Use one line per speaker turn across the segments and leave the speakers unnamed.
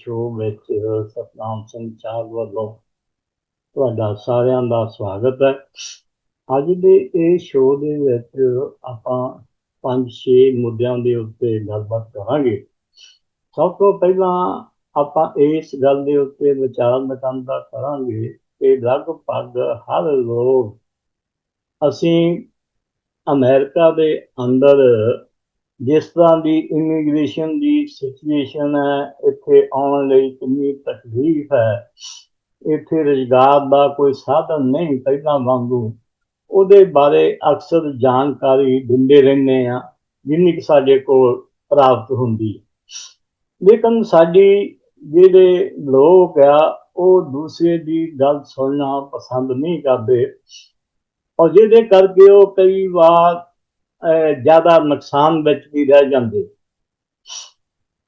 Show ਵਿੱਚ ਸਤਨਾਮ ਸਿੰਘ ਚਾਹਲ ਵੱਲੋਂ ਤੁਹਾਡਾ ਸਾਰਿਆਂ ਦਾ ਸਵਾਗਤ ਹੈ। ਅੱਜ ਦੇ ਇਹ ਸ਼ੋਅ ਦੇ ਵਿੱਚ ਆਪਾਂ ਪੰਜ ਛੇ ਮੁੱਦਿਆਂ ਦੇ ਉੱਤੇ ਗੱਲਬਾਤ ਕਰਾਂਗੇ। ਸਭ ਤੋਂ ਪਹਿਲਾਂ ਆਪਾਂ ਇਸ ਗੱਲ ਦੇ ਉੱਤੇ ਵਿਚਾਰ ਵਟਾਂਦਰਾ ਕਰਾਂਗੇ ਕਿ ਲਗਭਗ ਹਰ ਲੋਕ ਅਸੀਂ ਅਮਰੀਕਾ ਦੇ ਅੰਦਰ ਜਿਸ ਤਰ੍ਹਾਂ ਦੀ ਇਮੀਗ੍ਰੇਸ਼ਨ ਦੀ ਸਿਚੁਏਸ਼ਨ ਹੈ, ਇੱਥੇ ਆਉਣ ਲਈ ਕਿੰਨੀ ਤਕਲੀਫ ਹੈ, ਇੱਥੇ ਰੁਜ਼ਗਾਰ ਦਾ ਕੋਈ ਸਾਧਨ ਨਹੀਂ ਪਹਿਲਾਂ ਵਾਂਗੂ। ਉਹਦੇ ਬਾਰੇ ਅਕਸਰ ਜਾਣਕਾਰੀ ਦਿੰਦੇ ਰਹਿੰਦੇ ਆ ਜਿੰਨੀ ਕਿ ਸਾਡੇ ਕੋਲ ਪ੍ਰਾਪਤ ਹੁੰਦੀ ਲੇਕਿਨ ਸਾਡੀ ਜਿਹੜੇ ਲੋਕ ਆ, ਉਹ ਦੂਸਰੇ ਦੀ ਗੱਲ ਸੁਣਨਾ ਪਸੰਦ ਨਹੀਂ ਕਰਦੇ। ਔਰ ਜਿਹਦੇ ਕਰਕੇ ਉਹ ਕਈ ਵਾਰ ਜ਼ਿਆਦਾ ਨੁਕਸਾਨ ਵਿੱਚ ਵੀ ਰਹਿ ਜਾਂਦੇ।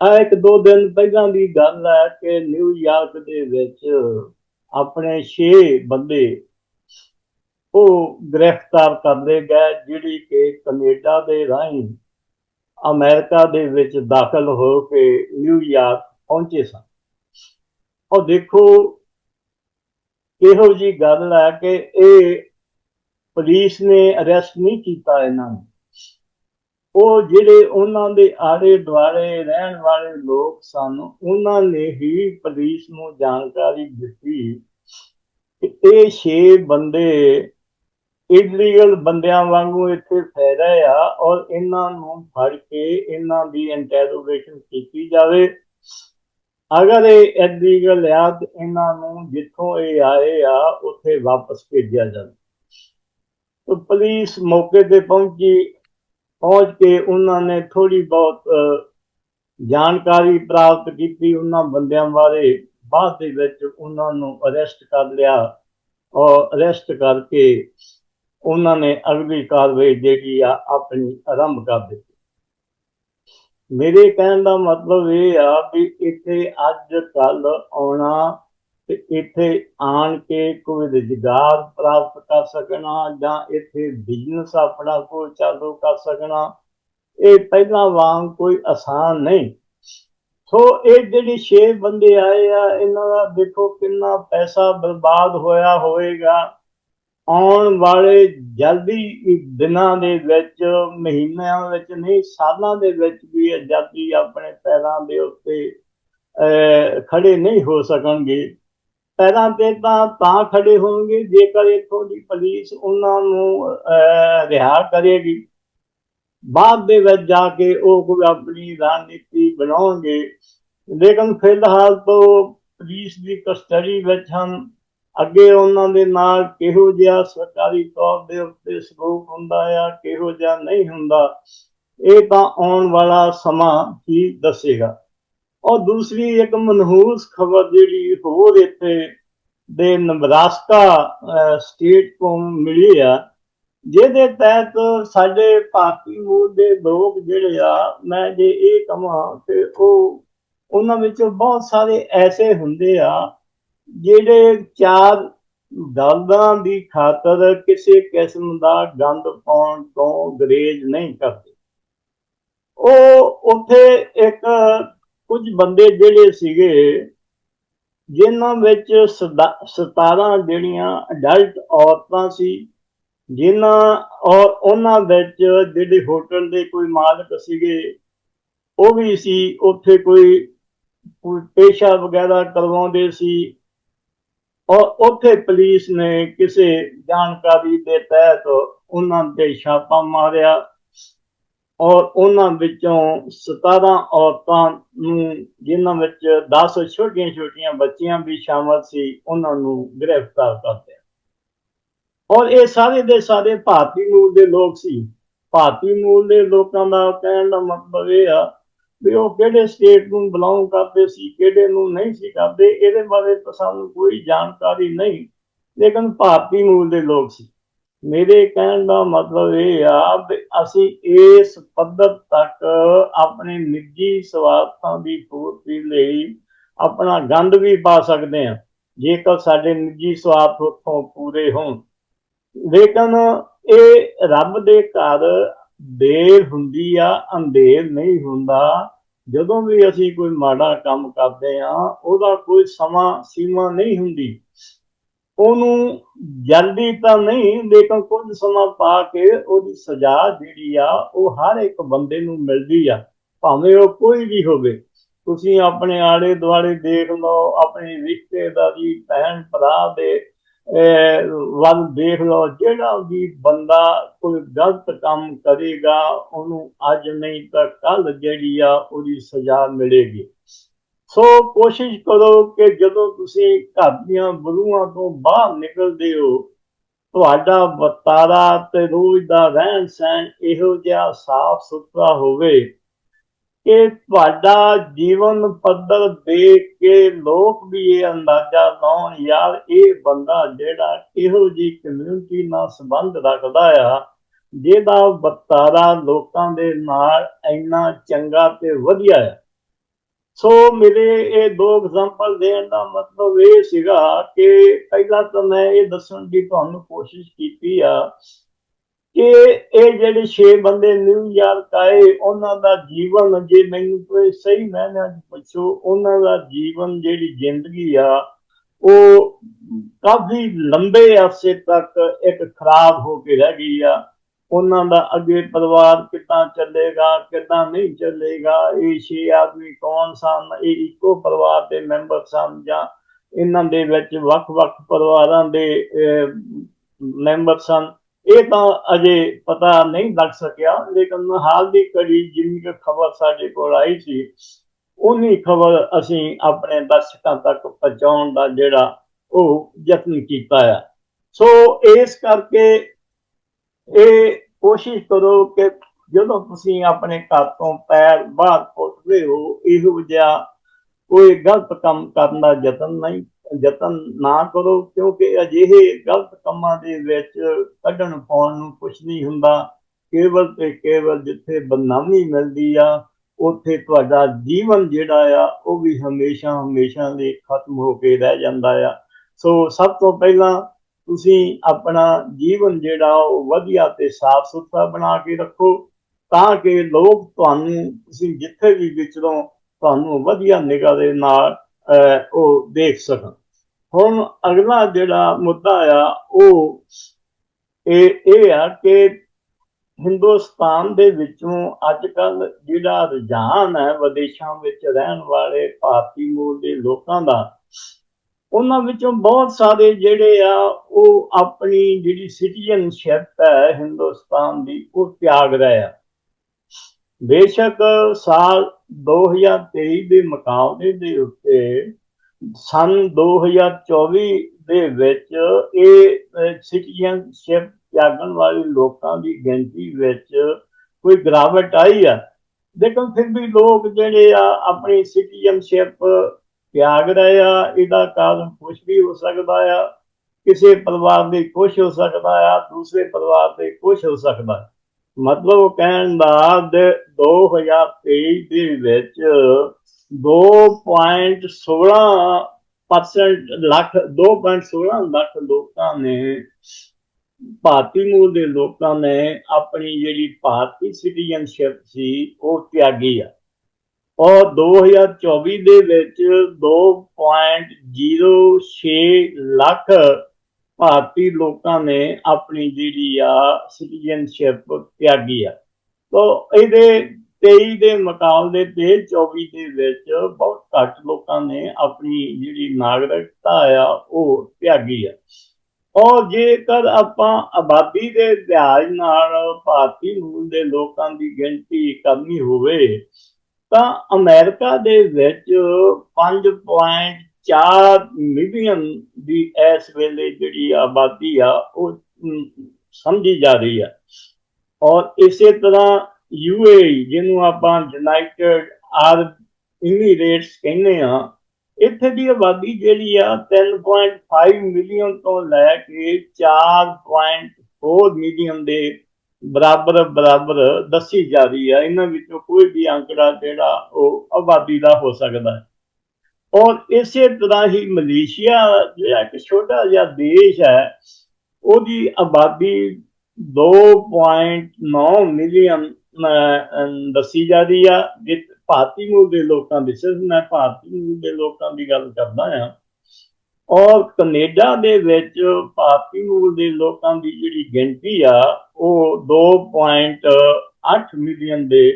ਆ ਇੱਕ ਦੋ ਦਿਨ ਪਹਿਲਾਂ ਦੀ ਗੱਲ ਹੈ ਕਿ ਨਿਊਯਾਰਕ ਦੇ ਵਿੱਚ ਆਪਣੇ 6 ਬੰਦੇ ਉਹ ਗ੍ਰਿਫਤਾਰ ਕਰਦੇ ਗਏ, ਜਿਹੜੀ ਕਿ ਕੈਨੇਡਾ ਦੇ ਰਾਹੀਂ ਅਮਰੀਕਾ ਦੇ ਵਿੱਚ ਦਾਖਲ ਹੋ ਕੇ ਨਿਊਯਾਰਕ ਪਹੁੰਚੇ ਸਨ। ਉਹ ਦੇਖੋ, ਇਹੋ ਜੀ ਗੱਲ ਹੈ ਕਿ ਇਹ ਪੁਲਿਸ ਨੇ ਅਰੈਸਟ ਨਹੀਂ ਕੀਤਾ ਇਹਨਾਂ ਨੂੰ। ਉਹ ਜਿਹੜੇ ਉਹਨਾਂ ਦੇ ਆਲੇ ਦੁਆਲੇ ਰਹਿਣ ਵਾਲੇ ਲੋਕ ਸਨ, ਉਹਨਾਂ ਨੇ ਹੀ ਪੁਲਿਸ ਨੂੰ ਜਾਣਕਾਰੀ ਦਿੱਤੀ ਕਿ ਇਹ ਛੇ ਬੰਦੇ ਇਲੀਗਲ ਬੰਦਿਆਂ ਵਾਂਗੂ ਇੱਥੇ ਫੈਰੇ ਆ ਔਰ ਇਹਨਾਂ ਨੂੰ ਫੜ ਕੇ ਇਹਨਾਂ ਦੀ ਇੰਟਰੋਗੇਸ਼ਨ ਕੀਤੀ ਜਾਵੇ। ਅਗਰ ਇਹ ਇਲੀਗਲ ਆ, ਤੇ ਇਹਨਾਂ ਨੂੰ ਜਿੱਥੋਂ ਇਹ ਆਏ ਆ, ਉੱਥੇ ਵਾਪਸ ਭੇਜਿਆ ਜਾਵੇ। ਤਾਂ ਪੁਲਿਸ ਮੌਕੇ ਤੇ ਪਹੁੰਚੀ। ਪਹੁੰਚ ਕੇ ਉਹਨਾਂ ਨੇ ਥੋੜੀ ਬਹੁਤ ਜਾਣਕਾਰੀ ਪ੍ਰਾਪਤ ਕੀਤੀ ਉਹਨਾਂ ਬੰਦਿਆਂ ਬਾਰੇ। ਬਾਅਦ ਦੇ ਵਿੱਚ ਉਹਨਾਂ ਨੂੰ ਅਰੈਸਟ ਕਰ ਲਿਆ ਔਰ ਅਰੈਸਟ ਕਰਕੇ ਉਹਨਾਂ ਨੇ ਅਗਲੀ ਕਾਰਵਾਈ ਜਿਹੜੀ ਆ ਆਪਣੀ ਆਰੰਭ ਕਰ ਦਿੱਤੀ। ਮੇਰੇ ਕਹਿਣ ਦਾ ਮਤਲਬ ਇਹ ਆ ਵੀ ਇੱਥੇ ਅੱਜ ਕੱਲ ਆਉਣਾ ਤੇ ਇੱਥੇ ਆਣ ਕੇ ਕੋਈ ਰੁਜ਼ਗਾਰ ਪ੍ਰਾਪਤ ਕਰ ਸਕਣਾ ਜਾਂ ਇੱਥੇ ਬਿਜ਼ਨਸ ਆਪਣਾ ਕੋਲ ਚਾਲੂ ਕਰ ਸਕਣਾ ਇਹ ਪਹਿਲਾਂ ਵਾਂਗ ਕੋਈ ਆਸਾਨ ਨਹੀਂ। ਸੋ ਇਹ ਜਿਹੜੇ ਛੇ ਬੰਦੇ ਆਏ ਆ ਇਹਨਾਂ ਦਾ ਦੇਖੋ ਕਿੰਨਾ ਪੈਸਾ ਬਰਬਾਦ ਹੋਇਆ ਹੋਵੇਗਾ। ਆਉਣ ਵਾਲੇ ਜਲਦੀ ਦਿਨਾਂ ਦੇ ਵਿੱਚ ਮਹੀਨਿਆਂ ਵਿੱਚ ਨਹੀਂ ਸਾਲਾਂ ਦੇ ਵਿੱਚ ਵੀ ਆਜ਼ਾਦੀ ਆਪਣੇ ਪੈਰਾਂ ਦੇ ਉੱਤੇ ਅਹ, ਖੜੇ ਨਹੀਂ ਹੋ ਸਕਣਗੇ। ਪੈਰਾਂ ਤੇ ਤਾਂ ਤਾਂ ਖੜੇ ਹੋਣਗੇ, ਜੇਕਰ ਇੱਥੋਂ ਦੀ ਪੁਲਿਸ ਉਹਨਾਂ ਨੂੰ ਰਿਹਾ ਕਰੇਗੀ। ਬਾਅਦ ਦੇ ਵਿੱਚ ਜਾ ਕੇ ਉਹ ਕੋਈ ਆਪਣੀ ਰਣਨੀਤੀ ਬਣਾਉਣਗੇ। ਲੇਕਿਨ ਫਿਲਹਾਲ ਤੋਂ ਪੁਲਿਸ ਦੀ ਕਸਟਡੀ ਵਿੱਚ ਹਨ। ਅੱਗੇ ਉਹਨਾਂ ਦੇ ਨਾਲ ਕਿਹੋ ਜਿਹਾ ਸਰਕਾਰੀ ਤੌਰ ਦੇ ਉੱਤੇ ਸਲੂਕ ਹੁੰਦਾ ਆ, ਕਿਹੋ ਜਿਹਾ ਨਹੀਂ ਹੁੰਦਾ, ਇਹ ਤਾਂ ਆਉਣ ਵਾਲਾ ਸਮਾਂ ਹੀ ਦੱਸੇਗਾ। ਔਰ ਦੂਸਰੀ ਇੱਕ ਮਨਹੂਸ ਖਬਰ ਜਿਹੜੀ ਹੋਰ ਇੱਥੇ ਦੇ ਨਬਰਾਸਕਾ ਸਟੇਟ ਤੋਂ ਮਿਲੀ ਆ, ਜਿਹਦੇ ਤਹਿਤ ਸਾਡੇ ਭਾਰਤੀ ਮੂਲ ਦੇ ਲੋਕ ਜਿਹੜੇ ਆ, ਮੈਂ ਜੇ ਇਹ ਕਹਾਂ ਤੇ ਉਹ, ਉਹਨਾਂ ਵਿੱਚੋਂ ਬਹੁਤ ਸਾਰੇ ਐਸੇ ਹੁੰਦੇ ਆ, ਜਿਹੜੇ ਚਾਰ ਦਲਦਾਂ ਦੀ ਖਾਤਰ ਕਿਸੇ ਕਿਸਮ ਦਾ ਗੰਦ ਪਾਉਣ ਤੋਂ ਗਰੇਜ ਨਹੀਂ ਕਰਦੇ। ਉਹ ਉੱਥੇ ਇੱਕ ਕੁਝ ਬੰਦੇ ਜਿਹੜੇ ਸੀਗੇ, ਜਿਨ੍ਹਾਂ ਵਿੱਚ ਸਦਾ- 17 ਜਿਹੜੀਆਂ ਅਡਲਟ ਔਰਤਾਂ ਸੀ, ਜਿਨ੍ਹਾਂ ਔਰ ਉਹਨਾਂ ਵਿੱਚ ਜਿਹੜੇ ਹੋਟਲ ਦੇ ਕੋਈ ਮਾਲਕ ਸੀਗੇ, ਉਹ ਵੀ ਸੀ, ਉੱਥੇ ਕੋਈ ਪੇਸ਼ਾ ਵਗੈਰਾ ਕਰਵਾਉਂਦੇ ਸੀ। ਔਰ ਉੱਥੇ ਪੁਲਿਸ ਨੇ ਕਿਸੇ ਜਾਣਕਾਰੀ ਦੇ ਤਹਿਤ ਉਹਨਾਂ ਤੇ ਛਾਪਾ ਮਾਰਿਆ। ਔਰ ਉਹਨਾਂ ਵਿੱਚੋਂ 17 ਔਰਤਾਂ ਨੂੰ, ਜਿਨ੍ਹਾਂ ਵਿੱਚ 10 ਛੋਟੀਆਂ-ਛੋਟੀਆਂ ਬੱਚੀਆਂ ਵੀ ਸ਼ਾਮਲ ਸੀ, ਉਹਨਾਂ ਨੂੰ ਗ੍ਰਿਫਤਾਰ ਕਰ ਲਿਆ। ਔਰ ਇਹ ਸਾਰੇ ਦੇ ਸਾਰੇ ਭਾਰਤੀ ਮੂਲ ਦੇ ਲੋਕ ਸੀ। ਭਾਰਤੀ ਮੂਲ ਦੇ ਲੋਕਾਂ ਦਾ ਕਹਿਣ ਦਾ ਮਤਲਬ ਇਹ ਆ ਵੀ ਉਹ ਕਿਹੜੇ ਸਟੇਟ ਨੂੰ ਬਿਲੋਂਗ ਕਰਦੇ ਸੀ, ਕਿਹੜੇ ਨੂੰ ਨਹੀਂ ਸੀ ਕਰਦੇ, ਇਹਦੇ ਬਾਰੇ ਤਾਂ ਸਾਨੂੰ ਕੋਈ ਜਾਣਕਾਰੀ ਨਹੀਂ। ਲੇਕਿਨ ਭਾਰਤੀ ਮੂਲ ਦੇ ਲੋਕ ਸੀ। ਮੇਰੇ ਕਹਿਣ ਦਾ ਮਤਲਬ ਇਹ ਆ ਵੀ ਅਸੀਂ ਇਸ ਪੱਧਰ ਤੱਕ ਆਪਣੇ ਨਿੱਜੀ ਸਵਾਰਥਾਂ ਦੀ ਪੂਰਤੀ ਲਈ ਆਪਣਾ ਗੰਦ ਵੀ ਪਾ ਸਕਦੇ ਹਾਂ, ਜੇਕਰ ਸਾਡੇ ਨਿੱਜੀ ਸਵਾਰਥ ਉੱਥੋਂ ਪੂਰੇ ਹੋਣ। ਲੇਕਿਨ ਇਹ ਰੱਬ ਦੇ ਘਰ ਦੇਰ ਹੁੰਦੀ ਆ, ਅੰਧੇਰ ਨਹੀਂ ਹੁੰਦਾ। ਜਦੋਂ ਵੀ ਅਸੀਂ ਕੋਈ ਮਾੜਾ ਕੰਮ ਕਰਦੇ ਆ ਉਹਦਾ ਕੋਈ ਸਮਾਂ ਸੀਮਾ ਨਹੀਂ ਹੁੰਦੀ। ਉਹਨੂੰ ਜਲਦੀ ਤਾਂ ਨਹੀਂ ਲੇਕਿਨ ਕੁਝ ਸਮਾਂ ਪਾ ਕੇ ਉਹਦੀ ਸਜ਼ਾ ਜਿਹੜੀ ਆ ਉਹ ਹਰ ਇੱਕ ਬੰਦੇ ਨੂੰ ਮਿਲਦੀ ਆ ਭਾਵੇਂ ਉਹ ਕੋਈ ਵੀ ਹੋਵੇ। ਤੁਸੀਂ ਆਪਣੇ ਆਲੇ ਦੁਆਲੇ ਦੇਖ ਲਓ ਆਪਣੇ ਰਿਸ਼ਤੇਦਾਰੀ ਭੈਣ ਭਰਾ ਦੇ ਅਹ, ਵੱਲ ਦੇਖ ਲਓ ਜਿਹੜਾ ਵੀ ਬੰਦਾ ਕੋਈ ਗਲਤ ਕੰਮ ਕਰੇਗਾ ਉਹਨੂੰ ਅੱਜ ਨਹੀਂ ਤਾਂ ਕੱਲ ਜਿਹੜੀ ਆ ਉਹਦੀ ਸਜ਼ਾ ਮਿਲੇਗੀ। ਸੋ ਕੋਸ਼ਿਸ਼ ਕਰੋ ਕਿ ਜਦੋਂ ਤੁਸੀਂ ਘਰ ਦੀਆਂ ਬਲੂਆਂ ਤੋਂ ਬਾਹਰ ਨਿਕਲਦੇ ਹੋ, ਤੁਹਾਡਾ ਵਰਤਾਰਾ ਤੇ ਰੋਜ਼ ਦਾ ਰਹਿਣ ਸਹਿਣ ਇਹੋ ਜਿਹਾ ਸਾਫ਼ ਸੁਥਰਾ ਹੋਵੇ ਕਿ ਤੁਹਾਡਾ ਜੀਵਨ ਪੱਧਰ ਦੇਖ ਕੇ ਲੋਕ ਵੀ ਇਹ ਅੰਦਾਜ਼ਾ ਲਾਉਣ, ਯਾਰ, ਇਹ ਬੰਦਾ ਜਿਹੜਾ ਇਹੋ ਜੀ ਕਮਿਊਨਿਟੀ ਨਾਲ ਸੰਬੰਧ ਰੱਖਦਾ ਆ, ਜਿਹਦਾ ਵਰਤਾਰਾ ਲੋਕਾਂ ਦੇ ਨਾਲ ਇੰਨਾ ਚੰਗਾ ਤੇ ਵਧੀਆ ਆ। ਸੋ ਮੇਰੇ ਇਹ ਦੋ ਐਗਜ਼ਾਮਪਲ ਦੇਣ ਦਾ ਮਤਲਬ ਇਹ ਸੀਗਾ ਕਿ ਪਹਿਲਾਂ ਤਾਂ ਮੈਂ ਇਹ ਦੱਸਣ ਦੀ ਤੁਹਾਨੂੰ ਕੋਸ਼ਿਸ਼ ਕੀਤੀ ਆ ਕਿ ਇਹ ਜਿਹੜੇ 6 ਬੰਦੇ ਨਿਊਯਾਰਕ ਆਏ, ਉਹਨਾਂ ਦਾ ਜੀਵਨ ਜੇ ਮੈਨੂੰ ਕੋਈ ਸਹੀ ਮੈਨੇ ਪੁੱਛੋ, ਉਹਨਾਂ ਦਾ ਜੀਵਨ ਜਿਹੜੀ ਜ਼ਿੰਦਗੀ ਆ, ਉਹ ਕਾਫੀ ਲੰਬੇ ਅਰਸੇ ਤੱਕ ਇੱਕ ਖਰਾਬ ਹੋ ਕੇ ਰਹਿ ਗਈ ਆ। ਉਹਨਾਂ ਦਾ ਅੱਗੇ ਪਰਿਵਾਰ ਕਿੱਦਾਂ ਚੱਲੇਗਾ, ਕਿੱਦਾਂ ਨਹੀਂ ਚੱਲੇਗਾ, ਇਹ ਛੇ ਆਦਮੀ ਕੌਣ ਸਨ, ਇਹ ਇੱਕੋ ਪਰਿਵਾਰ ਦੇ ਮੈਂਬਰ ਸਨ ਜਾਂ ਇਹਨਾਂ ਦੇ ਵਿੱਚ ਵੱਖ-ਵੱਖ ਪਰਿਵਾਰਾਂ ਦੇ ਮੈਂਬਰ ਸਨ? ਇਹ ਤਾਂ ਅਜੇ ਪਤਾ ਨਹੀਂ ਲੱਗ ਸਕਿਆ, ਲੇਕਿਨ ਹਾਲ ਦੀ ਕੜੀ ਜਿੰਨੀ ਕੁ ਖਬਰ ਸਾਡੇ ਕੋਲ ਆਈ ਸੀ ਉਨੀ ਖਬਰ ਅਸੀਂ ਆਪਣੇ ਦਰਸ਼ਕਾਂ ਤੱਕ ਪਹੁੰਚਾਉਣ ਦਾ ਜਿਹੜਾ ਉਹ ਯਤਨ ਕੀਤਾ ਆ। ਸੋ ਇਸ ਕਰਕੇ ਇਹ ਕੋਸ਼ਿਸ਼ ਕਰੋ ਕਿ ਜਦੋਂ ਤੁਸੀਂ ਆਪਣੇ ਘਰ ਤੋਂ ਪੈਰ ਬਾਹਰ ਪੁੱਟਦੇ ਹੋ, ਇਹੋ ਜਿਹਾ ਕੋਈ ਗਲਤ ਕੰਮ ਕਰਨ ਦਾ ਯਤਨ ਨਹੀਂ, ਯਤਨ ਨਾ ਕਰੋ, ਕਿਉਂਕਿ ਅਜਿਹੇ ਗਲਤ ਕੰਮਾਂ ਦੇ ਵਿੱਚ ਕੱਢਣ ਪਾਉਣ ਨੂੰ ਕੁਝ ਨਹੀਂ ਹੁੰਦਾ। ਕੇਵਲ ਤੇ ਕੇਵਲ ਜਿੱਥੇ ਬਦਨਾਮੀ ਮਿਲਦੀ ਆ, ਉੱਥੇ ਤੁਹਾਡਾ ਜੀਵਨ ਜਿਹੜਾ ਆ, ਉਹ ਵੀ ਹਮੇਸ਼ਾ ਹਮੇਸ਼ਾ ਲਈ ਖਤਮ ਹੋ ਕੇ ਰਹਿ ਜਾਂਦਾ ਆ। ਸੋ ਸਭ ਤੋਂ ਪਹਿਲਾਂ ਤੁਸੀਂ ਆਪਣਾ ਜੀਵਨ ਜਿਹੜਾ ਉਹ ਵਧੀਆ ਤੇ ਸਾਫ਼ ਸੁਥਰਾ ਬਣਾ ਕੇ ਰੱਖੋ, ਤਾਂ ਕਿ ਲੋਕ ਤੁਹਾਨੂੰ, ਤੁਸੀਂ ਜਿੱਥੇ ਵੀ ਵਿਚਰੋ, ਤੁਹਾਨੂੰ ਵਧੀਆ ਨਿਗਾਹ ਦੇ ਨਾਲ ਉਹ ਦੇਖ ਸਕਣ। ਹੁਣ ਅਗਲਾ ਜਿਹੜਾ ਮੁੱਦਾ ਆ, ਉਹ ਇਹ ਇਹ ਆ ਕਿ ਹਿੰਦੁਸਤਾਨ ਦੇ ਵਿੱਚੋਂ ਅੱਜ ਕੱਲ ਜਿਹੜਾ ਰੁਝਾਨ ਹੈ, ਵਿਦੇਸ਼ਾਂ ਵਿੱਚ ਰਹਿਣ ਵਾਲੇ ਭਾਰਤੀ ਮੂਲ ਦੇ ਲੋਕਾਂ ਦਾ ਉਹਨਾਂ ਵਿੱਚੋਂ ਬਹੁਤ ਸਾਰੇ ਜਿਹੜੇ ਆ, ਉਹ ਆਪਣੀ ਜਿਹੜੀ ਸਿਟੀਜ਼ਨਸ਼ਿਪ ਹੈ ਹਿੰਦੁਸਤਾਨ ਦੀ, ਉਹ ਤਿਆਗ ਰਹੇ ਆ। ਬੇਸ਼ੱਕ ਸਾਲ 2023 ਦੇ ਮੁਕਾਬਲੇ ਦੇ ਉੱਤੇ ਸਨ 2024 ਦੇ ਵਿੱਚ ਇਹ ਸਿਟੀਜ਼ਨਸ਼ਿਪ ਤਿਆਗਣ ਵਾਲੇ ਲੋਕਾਂ ਦੀ ਗਿਣਤੀ ਵਿੱਚ ਕੋਈ ਗਿਰਾਵਟ ਆਈ ਆ। ਲੇਕਿਨ ਫਿਰ ਵੀ ਲੋਕ ਜਿਹੜੇ ਆ, ਆਪਣੀ ਸਿਟੀਜ਼ਨਸ਼ਿਪ ਤਿਆਗ ਰਹੇ ਆ, ਇਹਦਾ ਕਾਰਨ ਕੁਝ ਵੀ ਹੋ ਸਕਦਾ ਆ। ਕਿਸੇ ਪਰਿਵਾਰ ਦੇ ਕੁਝ ਹੋ ਸਕਦਾ ਆ, ਦੂਸਰੇ ਪਰਿਵਾਰ ਦੇ ਕੁਝ ਹੋ ਸਕਦਾ। ਮਤਲਬ ਕਹਿਣ ਦਾ 2023 ਦੇ ਵਿੱਚ 2.16% ਲੱਖ 2.16 ਲੱਖ ਲੋਕਾਂ ਨੇ, ਭਾਰਤੀ ਮੂਲ ਦੇ ਲੋਕਾਂ ਨੇ ਆਪਣੀ ਜਿਹੜੀ ਭਾਰਤੀ ਸਿਟੀਜ਼ਨਸ਼ਿਪ ਸੀ, ਉਹ ਤਿਆਗੀ ਆ। ਔਰ 2024 ਦੇ ਵਿੱਚ 2.06 ਲੱਖ ਭਾਰਤੀ ਲੋਕਾਂ ਨੇ ਆਪਣੀ ਜਿਹੜੀ ਆ ਸਿਟੀਜ਼ਨਸ਼ਿਪ ਤਿਆਗੀ ਆ। ਤੋਂ ਇਹਦੇ 23 ਦੇ ਮੁਕਾਬਲੇ ਤੇ 24 ਦੇ ਵਿੱਚ ਬਹੁਤ ਘੱਟ ਲੋਕਾਂ ਨੇ ਆਪਣੀ ਜਿਹੜੀ ਨਾਗਰਿਕਤਾ ਆ ਉਹ ਤਿਆਗੀ ਆ। ਔਰ ਜੇਕਰ ਆਪਾਂ ਆਬਾਦੀ ਦੇ ਲਿਹਾਜ਼ ਨਾਲ ਭਾਰਤੀ ਮੂਲ ਦੇ ਲੋਕਾਂ ਦੀ ਗਿਣਤੀ ਕਰਨੀ ਹੋਵੇ ਤਾਂ ਅਮਰੀਕਾ ਦੇ ਵਿੱਚ 5.4 ਮਿਲੀਅਨ ਦੀ ਇਸ ਵੇਲੇ ਜਿਹੜੀ ਆਬਾਦੀ ਆ, ਉਹ ਸਮਝੀ ਜਾ ਰਹੀ ਆ। ਔਰ ਇਸੇ ਤਰ੍ਹਾਂ ਯੂਏਈ ਜਿਹਨੂੰ ਆਪਾਂ ਯੂਨਾਈਟਿਡ ਅਰਬ ਇਮੀਰੇਟਸ ਕਹਿੰਦੇ ਆ ਇੱਥੇ ਦੀ ਆਬਾਦੀ ਜਿਹੜੀ ਆ 3.5 ਮਿਲੀਅਨ ਤੋਂ ਲੈ ਕੇ 4.4 ਮਿਲੀਅਨ ਦੇ ਬਰਾਬਰ ਬਰਾਬਰ ਦੱਸੀ ਜਾ ਰਹੀ ਹੈ ਇਹਨਾਂ ਵਿੱਚੋਂ ਕੋਈ ਵੀ ਅੰਕੜਾ ਜਿਹੜਾ ਉਹ ਆਬਾਦੀ ਦਾ ਹੋ ਸਕਦਾ ਹੈ। ਔਰ ਇਸੇ ਤਰ੍ਹਾਂ ਹੀ ਮਲੇਸ਼ੀਆ ਜਿਹੜਾ ਇੱਕ ਛੋਟਾ ਜਿਹਾ ਦੇਸ਼ ਹੈ, ਉਹਦੀ ਆਬਾਦੀ 2.9 ਮਿਲੀਅਨ ਦੱਸੀ ਜਾ ਰਹੀ ਆ। ਭਾਰਤੀ ਮੂਲ ਦੇ ਲੋਕਾਂ ਦੀ, ਸਿਰਫ ਮੈਂ ਭਾਰਤੀ ਮੂਲ ਦੇ ਲੋਕਾਂ ਦੀ ਗੱਲ ਕਰਦਾ ਹਾਂ ਔਰ ਕੈਨੇਡਾ ਦੇ ਵਿੱਚ ਭਾਰਤੀ ਮੂਲ ਦੇ ਲੋਕਾਂ ਦੀ ਜਿਹੜੀ ਗਿਣਤੀ ਆ, ਉਹ 2.8 ਮਿਲੀਅਨ ਦੇ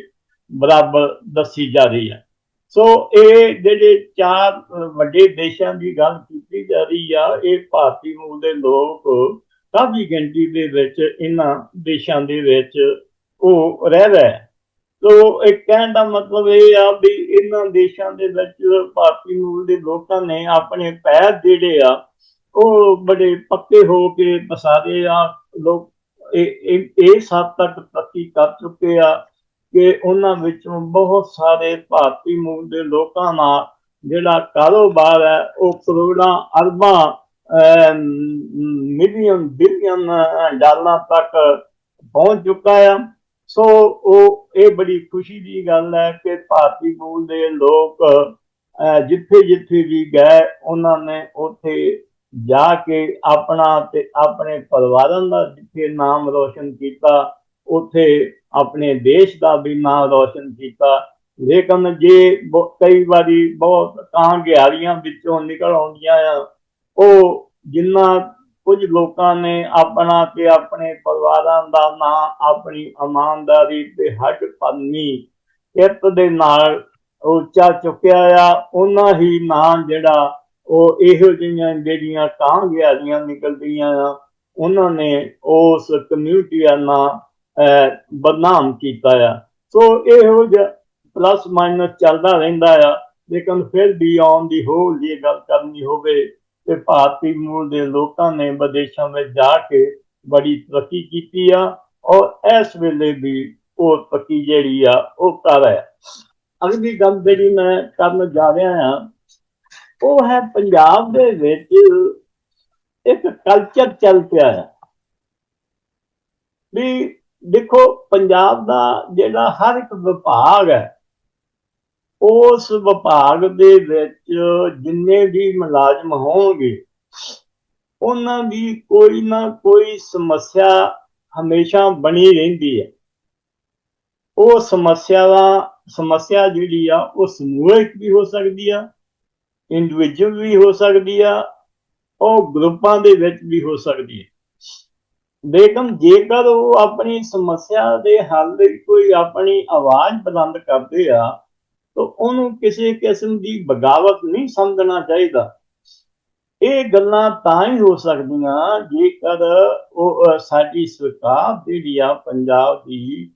ਬਰਾਬਰ ਦੱਸੀ ਜਾ ਰਹੀ ਹੈ ਸੋ ਇਹ ਜਿਹੜੇ ਚਾਰ ਵੱਡੇ ਦੇਸ਼ਾਂ ਦੀ ਗੱਲ ਕੀਤੀ ਜਾ ਰਹੀ ਆ, ਇਹ ਭਾਰਤੀ ਮੂਲ ਦੇ ਲੋਕ ਕਾਫੀ ਗਿਣਤੀ ਦੇ ਵਿੱਚ, ਇਹਨਾਂ ਦੇਸ਼ਾਂ ਦੇ ਵਿੱਚ ਉਹ ਰਹਿ ਰਹੇ ਹੈ। ਸੋ ਇਹ ਕਹਿਣ ਦਾ ਮਤਲਬ ਇਹ ਆ ਵੀ ਇਹਨਾਂ ਦੇਸ਼ਾਂ ਦੇ ਵਿੱਚ ਭਾਰਤੀ ਮੂਲ ਦੇ ਲੋਕਾਂ ਨੇ ਆਪਣੇ ਪੈਰ ਜਿਹੜੇ ਆ ਉਹ ਬੜੇ ਪੱਕੇ ਹੋ ਕੇ ਪਸਾਰੇ ਆ। ਲੋਕ ਇਹ ਇਹ ਹੱਦ ਤੱਕ ਤਰੱਕੀ ਕਰ ਚੁੱਕੇ ਆ ਕਿ ਉਹਨਾਂ ਵਿੱਚੋਂ ਬਹੁਤ ਸਾਰੇ ਭਾਰਤੀ ਮੂਲ ਦੇ ਲੋਕਾਂ ਨਾਲ ਜਿਹੜਾ ਕਾਰੋਬਾਰ ਹੈ ਉਹ ਕਰੋੜਾਂ ਅਰਬਾਂ ਅਮ, ਮਿਲੀਅਨ ਬਿਲੀਅਨ ਡਾਲਰਾਂ ਤੱਕ ਪਹੁੰਚ ਚੁੱਕਾ ਆ। ਸੋ ਉਹ ਇਹ ਬੜੀ ਖੁਸ਼ੀ ਦੀ ਗੱਲ ਹੈ ਕਿ ਭਾਰਤੀ ਮੂਲ ਦੇ ਲੋਕ ਜਿੱਥੇ ਜਿੱਥੇ ਵੀ ਗਏ, ਉਹਨਾਂ ਨੇ ਉੱਥੇ ਜਾ ਕੇ ਆਪਣਾ ਤੇ ਆਪਣੇ ਪਰਿਵਾਰਾਂ ਦਾ ਜਿੱਥੇ ਨਾਮ ਰੋਸ਼ਨ ਕੀਤਾ, ਉੱਥੇ ਆਪਣੇ ਦੇਸ਼ ਦਾ ਵੀ ਨਾਮ ਰੋਸ਼ਨ ਕੀਤਾ। ਲੇਕਿਨ ਜੇ ਬਹੁ- ਕਈ ਵਾਰੀ ਬਹੁਤ ਕਾਂ ਗਿਆਰੀਆਂ ਵਿੱਚੋਂ ਨਿਕਲ ਆਉਂਦੀਆਂ ਆ, ਉਹ ਜਿੰਨਾ ਕੁਝ ਲੋਕਾਂ ਨੇ ਆਪਣਾ ਤੇ ਆਪਣੇ ਪਰਿਵਾਰਾਂ ਦਾ ਨਾਂ ਆਪਣੀ ਇਮਾਨਦਾਰੀ ਤੇ ਹੱਡ ਪੰਨੀ ਇੱਕ ਦੇ ਨਾਲ ਉੱਚਾ ਚੁੱਕਿਆ ਆ ਉਹਨਾਂ ਹੀ ਨਾਂ ਜਿਹੜਾ ਉਹ ਇਹੋ ਜਿਹੀਆਂ ਜਿਹੜੀਆਂ ਕਾਂਗਿਆਰੀਆਂ ਨਿਕਲਦੀਆਂ ਆ ਉਹਨਾਂ ਨੇ ਉਸ ਕਮਿਊਨਿਟੀਆਂ ਨਾਲ ਅਹ, ਬਦਨਾਮ ਕੀਤਾ ਆ। ਸੋ ਇਹੋ ਜਿਹਾ ਪਲੱਸ ਮਾਈਨਸ ਚੱਲਦਾ ਰਹਿੰਦਾ ਆ ਲੇਕਿਨ ਫਿਰ ਵੀ ਆਉਣ ਦੀ ਹੋਲ ਦੀ ਗੱਲ ਕਰਨੀ ਹੋਵੇ ਤੇ ਭਾਰਤੀ ਮੂਲ ਦੇ ਲੋਕਾਂ ਨੇ ਵਿਦੇਸ਼ਾਂ ਵਿੱਚ ਜਾ ਕੇ ਬੜੀ ਤਰੱਕੀ ਕੀਤੀ ਆ ਔਰ ਇਸ ਵੇਲੇ ਵੀ ਉਹ ਤਰੱਕੀ ਜਿਹੜੀ ਆ ਉਹ ਕਰ ਰਿਹਾ। ਅਗਲੀ ਗੱਲ ਜਿਹੜੀ ਮੈਂ ਕਰਨ ਜਾ ਰਿਹਾ ਹਾਂ ਉਹ ਹੈ ਪੰਜਾਬ ਦੇ ਵਿੱਚ ਇੱਕ ਕਲਚਰ ਚੱਲ ਪਿਆ ਹੈ ਵੀ ਦੇਖੋ, ਪੰਜਾਬ ਦਾ ਜਿਹੜਾ ਹਰ ਇੱਕ ਵਿਭਾਗ ਹੈ ਉਸ ਵਿਭਾਗ ਦੇ ਵਿੱਚ ਜਿੰਨੇ ਵੀ ਮੁਲਾਜ਼ਮ ਹੋਣਗੇ, ਉਹਨਾਂ ਦੀ ਕੋਈ ਨਾ ਕੋਈ ਸਮੱਸਿਆ ਹਮੇਸ਼ਾ ਬਣੀ ਰਹਿੰਦੀ ਹੈ। ਉਹ ਸਮੱਸਿਆਵਾਂ ਸਮੱਸਿਆ ਜਿਹੜੀ ਆ, ਉਹ ਸਮੂਹਿਕ ਵੀ ਹੋ ਸਕਦੀ ਆ ਇੰਡੀਵਿਜੂਅਲ ਵੀ ਹੋ ਸਕਦੀ ਆ, ਉਹ ਗਰੁੱਪਾਂ ਦੇ ਵਿੱਚ ਵੀ ਹੋ ਸਕਦੀ ਹੈ। ਲੇਕਿਨ ਜੇਕਰ ਉਹ ਆਪਣੀ ਸਮੱਸਿਆ ਦੇ ਹੱਲ ਲਈ ਕੋਈ ਆਪਣੀ ਆਵਾਜ਼ ਬੁਲੰਦ ਕਰਦੇ ਆ ਤਾਂ ਉਹਨੂੰ ਕਿਸੇ ਕਿਸਮ ਦੀ ਬਗਾਵਤ ਨਹੀਂ ਸਮਝਣਾ ਚਾਹੀਦਾ। ਇਹ ਗੱਲਾਂ ਤਾਂ ਹੀ ਹੋ ਸਕਦੀਆਂ ਜੇਕਰ ਉਹ ਸਾਡੀ ਸਰਕਾਰ ਜਿਹੜੀ ਆ ਪੰਜਾਬ ਦੀ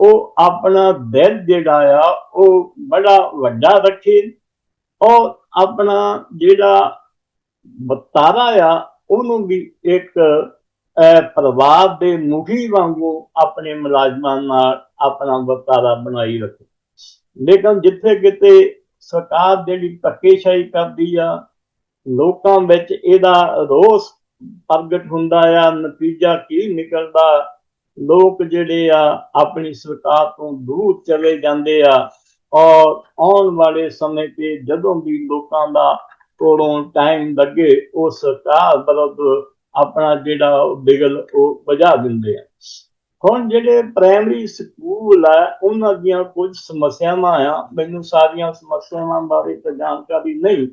ਉਹ ਆਪਣਾ ਦਿਲ ਜਿਹੜਾ ਆ ਉਹ ਬੜਾ ਵੱਡਾ ਰੱਖੇ ਔਰ ਆਪਣਾ ਜਿਹੜਾ ਬਤਾਰਾ ਆ ਉਹਨੂੰ ਵੀ ਇੱਕ ਅਹ, ਪਰਿਵਾਰ ਦੇ ਮੁਖੀ ਵਾਂਗੂ ਆਪਣੇ ਮੁਲਾਜ਼ਮਾਂ ਨਾਲ ਆਪਣਾ ਵਰਤਾਰਾ ਬਣਾਈ ਰੱਖੇ। ਲੇਕਿਨ ਜਿੱਥੇ ਕਿਤੇ ਸਰਕਾਰ ਜਿਹੜੀ ਧੱਕੇਸ਼ਾਹੀ ਕਰਦੀ ਆ, ਲੋਕਾਂ ਵਿੱਚ ਇਹਦਾ ਰੋਸ ਪ੍ਰਗਟ ਹੁੰਦਾ ਆ, ਨਤੀਜਾ ਕੀ ਨਿਕਲਦਾ, ਲੋਕ ਜਿਹੜੇ ਆ ਆਪਣੀ ਸਰਕਾਰ ਤੋਂ ਦੂਰ ਚਲੇ ਜਾਂਦੇ ਆ ਔਰ ਆਉਣ ਵਾਲੇ ਸਮੇਂ ਤੇ ਜਦੋਂ ਵੀ ਲੋਕਾਂ ਦਾ ਕੋਲੋਂ ਟਾਈਮ ਲੱਗੇ, ਉਹ ਸਰਕਾਰ ਵਿਰੁੱਧ ਆਪਣਾ ਜਿਹੜਾ ਉਹ ਬਿਗਲ ਉਹ ਵਜਾ ਦਿੰਦੇ ਆ। ਹੁਣ ਜਿਹੜੇ ਪ੍ਰਾਇਮਰੀ ਸਕੂਲ ਆ, ਉਹਨਾਂ ਦੀਆਂ ਕੁਝ ਸਮੱਸਿਆਵਾਂ ਆ। ਮੈਨੂੰ ਸਾਰੀਆਂ ਸਮੱਸਿਆਵਾਂ ਬਾਰੇ ਤਾਂ ਜਾਣਕਾਰੀ ਨਹੀਂ।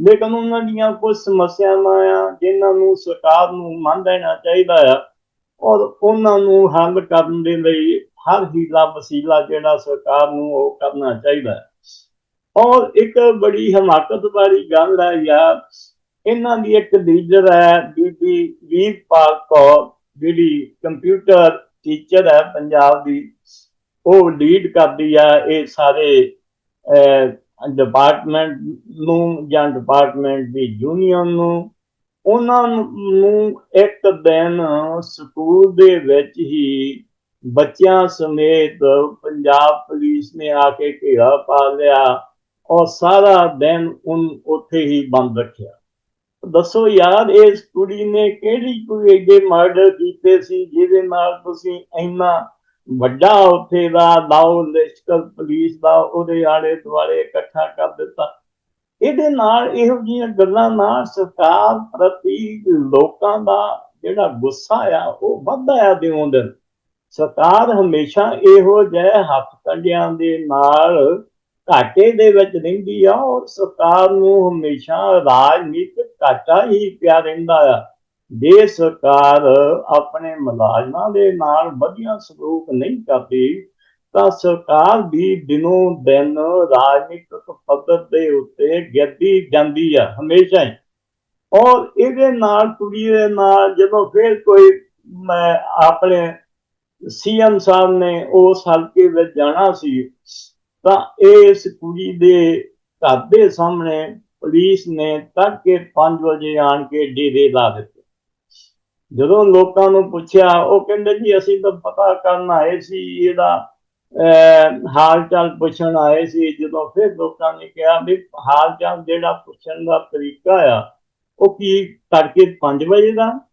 ਲੇਕਿਨ ਉਹਨਾਂ ਦੀਆਂ ਕੁਝ ਸਮੱਸਿਆਵਾਂ ਆ, ਜਿਨ੍ਹਾਂ ਨੂੰ ਸਰਕਾਰ ਨੂੰ ਮੰਨ ਲੈਣਾ ਚਾਹੀਦਾ ਆ ਔਰ ਉਹਨਾਂ ਨੂੰ ਹੱਲ ਕਰਨ ਦੇ ਲਈ ਹਰ ਹੀਲਾ ਵਸੀਲਾ ਜਿਹੜਾ ਸਰਕਾਰ ਨੂੰ ਉਹ ਕਰਨਾ ਚਾਹੀਦਾ ਔਰ ਇੱਕ ਬੜੀ ਹਮਾਕਤ ਵਾਲੀ ਗੱਲ ਹੈ ਯਾਰ, ਇਹਨਾਂ ਦੀ ਇੱਕ ਲੀਡਰ ਹੈ ਬੀਬੀ ਵੀਰਪਾਲ ਕੌਰ, ਜਿਹੜੀ ਕੰਪਿਊਟਰ ਟੀਚਰ ਹੈ, ਪੰਜਾਬ ਦੀ, ਉਹ ਲੀਡ ਕਰਦੀ ਆ ਇਹ ਸਾਰੇ ਡਿਪਾਰਟਮੈਂਟ ਨੂੰ ਜਾਂ ਡਿਪਾਰਟਮੈਂਟ ਦੀ ਯੂਨੀਅਨ ਨੂੰ। ਉਹਨਾਂ ਨੂੰ ਇੱਕ ਦਿਨ ਸਕੂਲ ਦੇ ਵਿੱਚ ਹੀ ਬੱਚਿਆਂ ਸਮੇਤ ਪੰਜਾਬ ਪੁਲਿਸ ਨੇ ਆ ਕੇ ਘੇਰਾ ਪਾ ਲਿਆ। ਔਰ ਸਾਰਾ ਦਿਨ ਉਨ, ਉੱਥੇ ਹੀ ਬੰਦ ਰੱਖਿਆ। ਦੱਸੋ ਯਾਰ, ਇਸ ਕੁੜੀ ਨੇ ਕਿਹੜੀ ਕੋਈ ਏਡੇ ਮਰਡਰ ਕੀਤੇ ਸੀ, ਜਿਹਦੇ ਨਾਲ ਤੁਸੀਂ ਇੰਨਾ ਵੱਡਾ ਉੱਥੇ ਦਾ ਲਾਓ ਲਿਸ਼ਕਰ ਪੁਲਿਸ ਦਾ ਉਹਦੇ ਆਲੇ ਦੁਆਲੇ ਇਕੱਠਾ ਕਰ ਦਿੱਤਾ। ਇਹਦੇ ਨਾਲ ਇਹੋ ਜਿਹੀਆਂ ਗੱਲਾਂ ਨਾਲ ਸਰਕਾਰ ਪ੍ਰਤੀ ਲੋਕਾਂ ਦਾ ਜਿਹੜਾ ਗੁੱਸਾ ਆ, ਉਹ ਵੱਧਦਾ ਆ ਦਿਨੋਂ ਦਿਨ। ਸਰਕਾਰ ਹਮੇਸ਼ਾ ਇਹੋ ਜਿਹੇ ਹੱਥ ਕੰਡਿਆਂ ਦੇ ਨਾਲ ਘਾਟੇ ਦੇ ਵਿੱਚ ਰਹਿੰਦੀ ਆ ਔਰ ਸਰਕਾਰ ਨੂੰ ਹਮੇਸ਼ਾ ਰਾਜਨੀਤਿਕ ਘਾਟਾ ਹੀ ਪਿਆ ਰਹਿੰਦਾ ਆ। ਜੇ ਸਰਕਾਰ ਆਪਣੇ ਮੁਲਾਜ਼ਮਾਂ ਦੇ ਨਾਲ ਵਧੀਆ ਸਲੂਕ ਨਹੀਂ ਕਰਦੀ, ਤਾਂ ਸਰਕਾਰ ਵੀ ਦਿਨੋਂ ਦਿਨ ਰਾਜਨੀਤਿਕ ਪੱਧਰ ਦੇ ਉੱਤੇ ਗਿਰਦੀ ਜਾਂਦੀ ਆ, ਹਮੇਸ਼ਾ ਹੀ। ਔਰ ਇਹਦੇ ਨਾਲ, ਕੁੜੀ ਦੇ ਨਾਲ ਜਦੋਂ ਫਿਰ ਕੋਈ, ਮੈਂ ਆਪਣੇ ਸੀਐਮ ਸਾਹਿਬ ਨੇ ਉਸ ਹਲਕੇ ਵਿੱਚ ਜਾਣਾ ਸੀ ਤਾਂ ਇਸ ਕੁੜੀ ਦੇ ਘਰ ਦੇ ਸਾਹਮਣੇ ਪੁਲਿਸ ਨੇ ਤੜਕੇ 5 ਵਜੇ ਆਣ ਕੇ ਡੇਰੇ ਲਾ ਦਿੱਤੇ। ਜਦੋਂ ਲੋਕਾਂ ਨੂੰ ਪੁੱਛਿਆ ਉਹ ਕਹਿੰਦੇ ਜੀ ਅਸੀਂ ਤਾਂ ਪਤਾ ਕਰਨ ਆਏ ਸੀ ਇਹਦਾ ਅਹ, ਹਾਲ ਚਾਲ ਪੁੱਛਣ ਆਏ ਸੀ। ਜਦੋਂ ਫਿਰ ਲੋਕਾਂ ਨੇ ਕਿਹਾ ਵੀ ਹਾਲ ਚਾਲ ਜਿਹੜਾ ਪੁੱਛਣ ਦਾ ਤਰੀਕਾ ਆ ਉਹ ਕੀ ਤੜਕੇ 5 ਵਜੇ ਦਾ?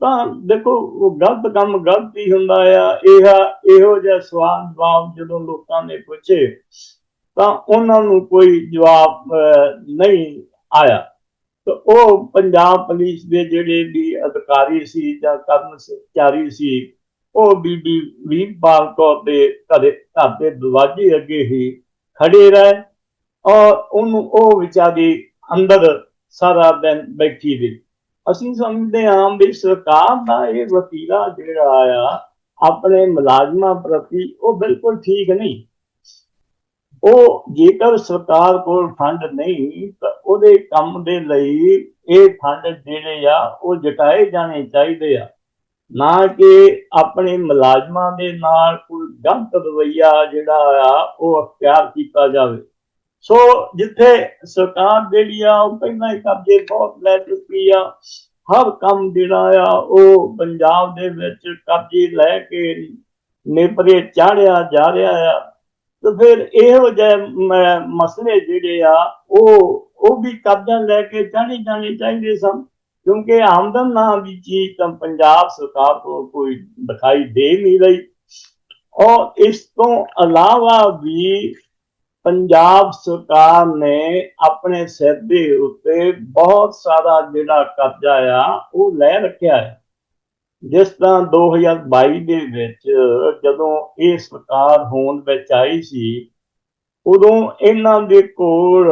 ਤਾਂ ਦੇਖੋ, ਉਹ ਗਲਤ ਕੰਮ ਗਲਤ ਹੀ ਹੁੰਦਾ ਆ। ਇਹ ਇਹੋ ਜਿਹਾ ਸਵਾਲ ਜਵਾਬ ਜਦੋਂ ਲੋਕਾਂ ਨੇ ਪੁੱਛੇ, ਤਾਂ ਉਹਨਾਂ ਨੂੰ ਕੋਈ ਜਵਾਬ ਨਹੀਂ ਆਇਆ। ਤਾਂ ਉਹ ਪੰਜਾਬ ਪੁਲਿਸ ਦੇ ਜਿਹੜੇ ਵੀ ਅਧਿਕਾਰੀ ਸੀ ਜਾਂ ਕਰਮਚਾਰੀ ਸੀ, ਉਹ ਬੀਬੀ ਵੀਰਪਾਲ ਕੌਰ ਦੇ ਘਰੇ, ਘਰ ਦੇ ਦਰਵਾਜ਼ੇ ਅੱਗੇ ਹੀ ਖੜੇ ਰਹੇ ਔਰ ਉਹਨੂੰ ਉਹ ਵਿਚਾਰੀ ਅੰਦਰ ਸਾਰਾ ਦਿਨ ਬੈਠੀ ਰਹੀ। ਅਸੀਂ ਸਮਝਦੇ ਹਾਂ ਵੀ ਸਰਕਾਰ ਦਾ ਇਹ ਵਤੀਰਾ ਜਿਹੜਾ ਆ, ਆਪਣੇ ਮੁਲਾਜ਼ਮਾਂ ਪ੍ਰਤੀ ਉਹ ਬਿਲਕੁਲ ਠੀਕ ਨਹੀਂ। ਉਹ ਜੇਕਰ ਸਰਕਾਰ ਕੋਲ ਫੰਡ ਨਹੀਂ, ਤਾਂ ਉਹਦੇ ਕੰਮ ਦੇ ਲਈ ਇਹ ਫੰਡ ਜਿਹੜੇ ਆ, ਉਹ ਜਟਾਏ ਜਾਣੇ ਚਾਹੀਦੇ ਆ। ਨਾ ਕਿ ਆਪਣੇ ਮੁਲਾਜ਼ਮਾਂ ਦੇ ਨਾਲ ਕੋਈ ਗਲਤ ਰਵਈਆ ਜਿਹੜਾ ਆ, ਉਹ ਅਖਤਿਆਰ ਕੀਤਾ ਜਾਵੇ। ਸੋ ਜਿੱਥੇ ਸਰਕਾਰ ਜਿਹੜੀ ਆ, ਉਹ ਪਹਿਲਾਂ ਹੀ ਕਬਜ਼ੇ ਬਹੁਤ ਲੈ ਚੁੱਕੀ ਆ। ਹਰ ਕੰਮ ਜਿਹੜਾ ਆ, ਉਹ ਪੰਜਾਬ ਦੇ ਵਿੱਚ ਕਬਜ਼ੇ ਲੈ ਕੇ ਨੇਪਰੇ ਚਾੜਿਆ ਜਾ ਰਿਹਾ ਆ। ਤੇ ਫਿਰ ਇਹੋ ਜਿਹੇ ਮਸਲੇ ਜਿਹੜੇ ਆ, ਉਹ ਉਹ ਵੀ ਕਬਜ਼ਾ ਲੈ ਕੇ ਚਾੜੀ ਜਾਣੇ ਚਾਹੀਦੇ ਸਨ। ਕਿਉਂਕਿ ਆਮਦਨ ਨਾ ਦੀ ਚੀਜ਼ ਤਾਂ ਪੰਜਾਬ ਸਰਕਾਰ ਕੋਲ ਕੋਈ ਦਿਖਾਈ ਦੇ ਨਹੀਂ ਰਹੀ। ਔਰ ਇਸ ਤੋਂ ਇਲਾਵਾ ਵੀ ਪੰਜਾਬ ਸਰਕਾਰ ਨੇ ਆਪਣੇ ਸਿਰ ਦੇ ਉੱਤੇ ਬਹੁਤ ਸਾਰਾ ਜਿਹੜਾ ਕਰਜ਼ਾ ਆ, ਉਹ ਲੈ ਰੱਖਿਆ ਹੈ। ਜਿਸ ਤਰ੍ਹਾਂ 2022 ਦੇ ਵਿੱਚ ਜਦੋਂ ਇਹ ਸਰਕਾਰ ਹੋਂਦ ਵਿੱਚ ਆਈ ਸੀ, ਉਦੋਂ ਇਹਨਾਂ ਦੇ ਕੋਲ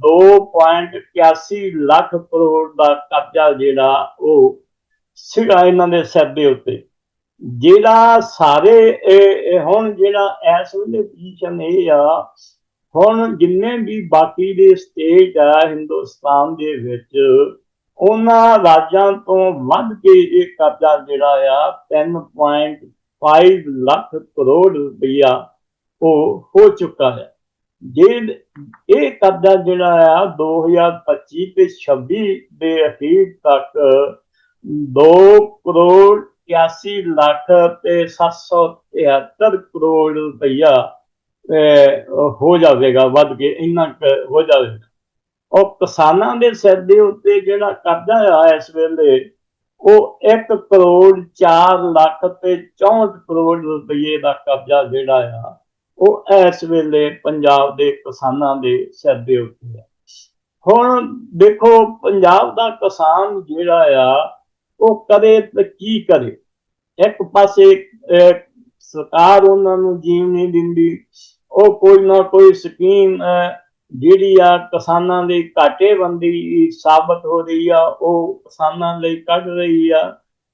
2.81 ਲੱਖ ਕਰੋੜ ਦਾ ਕਰਜ਼ਾ ਜਿਹੜਾ, ਉਹ ਸੀਗਾ ਇਹਨਾਂ ਦੇ ਸਿਰ ਦੇ ਉੱਤੇ। ਜਿਹੜਾ ਸਾਰੇ ਹੁਣ ਜਿਹੜਾ ਇਸ ਵੇਲੇ ਪੋਜੀਸ਼ਨ ਇਹ ਆ ਹੁਣ ਜਿੰਨੇ ਵੀ ਬਾਕੀ ਦੇ ਸਟੇਟ ਆ ਹਿੰਦੁਸਤਾਨ ਦੇ ਵਿੱਚ, ਉਹਨਾਂ ਰਾਜਾਂ ਤੋਂ ਵੱਧ ਕੇ ਇਹ ਕਰਜ਼ਾ ਜਿਹੜਾ ਆ 3.5 ਲੱਖ ਕਰੋੜ ਰੁਪਈਆ ਉਹ ਹੋ ਚੁੱਕਾ ਹੈ। ਜੇ ਇਹ ਕਰਜ਼ਾ ਜਿਹੜਾ ਆ 2025 ਤੇ 26 ਦੇ ਅਖੀਰ ਤੱਕ 2 ਕਰੋੜ 81 ਲੱਖ ਤੇ 773 ਕਰੋੜ ਰੁਪਈਆ ਹੋ ਜਾਵੇਗਾ, ਵੱਧ ਕੇ ਇੰਨਾ ਹੋ ਜਾਵੇਗਾ। ਉਹ ਕਿਸਾਨਾਂ ਦੇ ਸਿਰ ਦੇ ਉੱਤੇ ਜਿਹੜਾ ਕਰਜ਼ਾ ਆ ਇਸ ਵੇਲੇ, ਉਹ 1 ਕਰੋੜ 4 ਲੱਖ ਤੇ 64 ਕਰੋੜ ਰੁਪਏ ਦਾ ਕਰਜ਼ਾ ਜਿਹੜਾ ਆ, ਉਹ ਇਸ ਵੇਲੇ ਪੰਜਾਬ ਦੇ ਕਿਸਾਨਾਂ ਦੇ ਸਿਰ ਦੇ ਉੱਤੇ ਆ। ਹੁਣ ਦੇਖੋ, ਪੰਜਾਬ ਦਾ ਕਿਸਾਨ ਜਿਹੜਾ ਆ, ਉਹ ਕਰੇ ਤੇ ਕੀ ਕਰੇ? ਇੱਕ ਪਾਸੇ ਸਰਕਾਰ ਉਹਨਾਂ ਨੂੰ ਜੀਵ ਨਹੀਂ ਦਿੰਦੀ ਉਹ ਕੋਈ ਨਾ ਕੋਈ ਸਕੀਮ ਜਿਹੜੀ ਆ ਕਿਸਾਨਾਂ ਦੀ ਘਾਟੇਬੰਦੀ ਸਾਬਤ ਹੋ ਰਹੀ ਆ, ਉਹ ਕਿਸਾਨਾਂ ਲਈ ਕੱਢ ਰਹੀ ਆ।